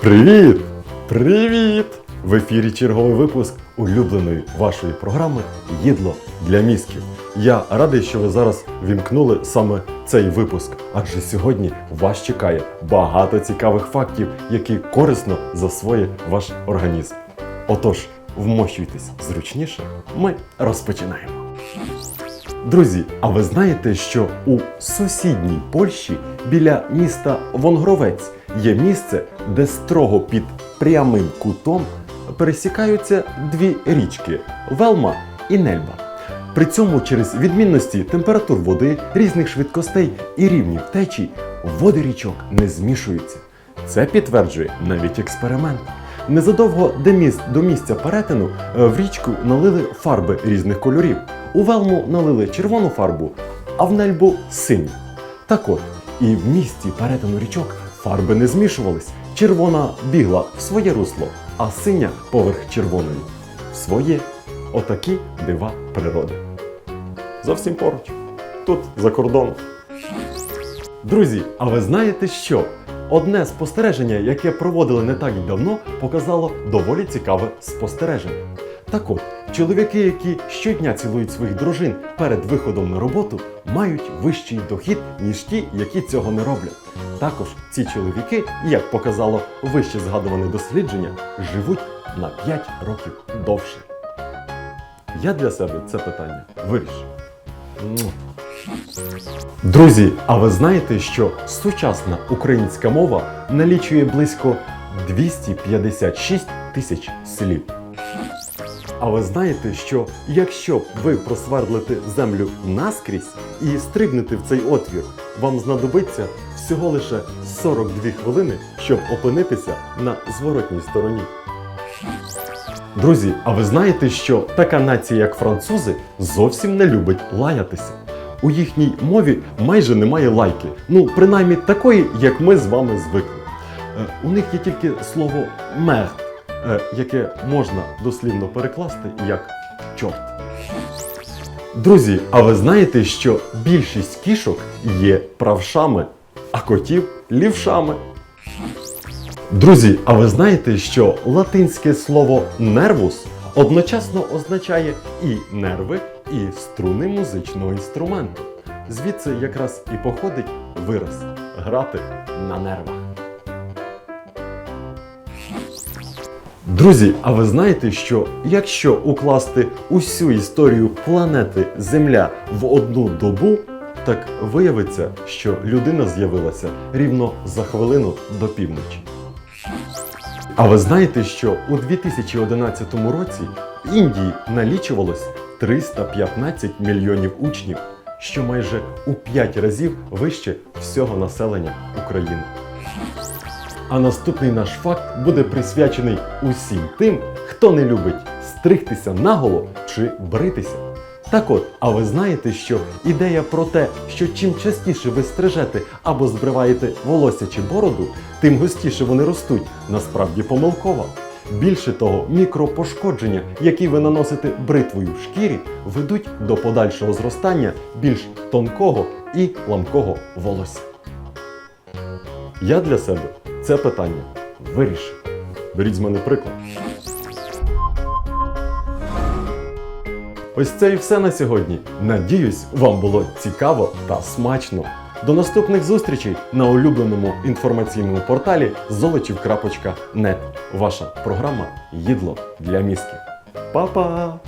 Привіт! Привіт! В ефірі черговий випуск улюбленої вашої програми Їдло для мізків. Я радий, що ви зараз вімкнули саме цей випуск, адже сьогодні вас чекає багато цікавих фактів, які корисно засвоїть ваш організм. Отож, вмощуйтесь зручніше, ми розпочинаємо. Друзі, а ви знаєте, що у сусідній Польщі біля міста Вонгровець є місце, де строго під прямим кутом пересікаються дві річки Велма і Нельба. При цьому через відмінності температур води, різних швидкостей і рівнів течій води річок не змішуються. Це підтверджує навіть експеримент. Незадовго до, міс- до місця перетину е, в річку налили фарби різних кольорів. У велму налили червону фарбу, а в нельбу синю. Так от, і в місці перетину річок фарби не змішувались. Червона бігла в своє русло, а синя поверх червоної в своє. Отакі дива природи. Зовсім поруч. Тут за кордоном. Друзі, а ви знаєте що? Одне спостереження, яке проводили не так давно, показало доволі цікаве спостереження. Так от, чоловіки, які щодня цілують своїх дружин перед виходом на роботу, мають вищий дохід, ніж ті, які цього не роблять. Також ці чоловіки, як показало вище згадуване дослідження, живуть на 5 років довше. Я для себе це питання вирішив. Друзі, а ви знаєте, що сучасна українська мова налічує близько 256 тисяч слів. А ви знаєте, що якщо ви просвердлите землю наскрізь і стрибнете в цей отвір, вам знадобиться всього лише 42 хвилини, щоб опинитися на зворотній стороні. Друзі, а ви знаєте, що така нація, як французи, зовсім не любить лаятися. У їхній мові майже немає лайки. Ну, принаймні такої, як ми з вами звикли. Е, У них є тільки слово мерд, е, яке можна дослівно перекласти як чорт. Друзі, а ви знаєте, що більшість кішок є правшами, а котів лівшами. Друзі, а ви знаєте, що латинське слово нервус одночасно означає і нерви, і струни музичного інструменту. Звідси якраз і походить вираз грати на нервах. Друзі, а ви знаєте, що якщо укласти усю історію планети Земля в одну добу, так виявиться, що людина з'явилася рівно за хвилину до півночі. А ви знаєте, що у 2011 році в Індії налічувалось 315 мільйонів учнів, що майже у 5 разів вище всього населення України. А наступний наш факт буде присвячений усім тим, хто не любить стригтися наголо чи бритися. Так от, а ви знаєте, що ідея про те, що чим частіше ви стрижете або збриваєте волосся чи бороду, тим густіше вони ростуть, насправді помилкова. Більше того, мікропошкодження, які ви наносите бритвою в шкірі, ведуть до подальшого зростання більш тонкого і ламкого волосся. Я для себе це питання вирішив. Беріть з мене приклад. Ось це і все на сьогодні. Надіюсь, вам було цікаво та смачно. До наступних зустрічей на улюбленому інформаційному порталі золочів.нет. Ваша програма Їдло для мізки. Па-па!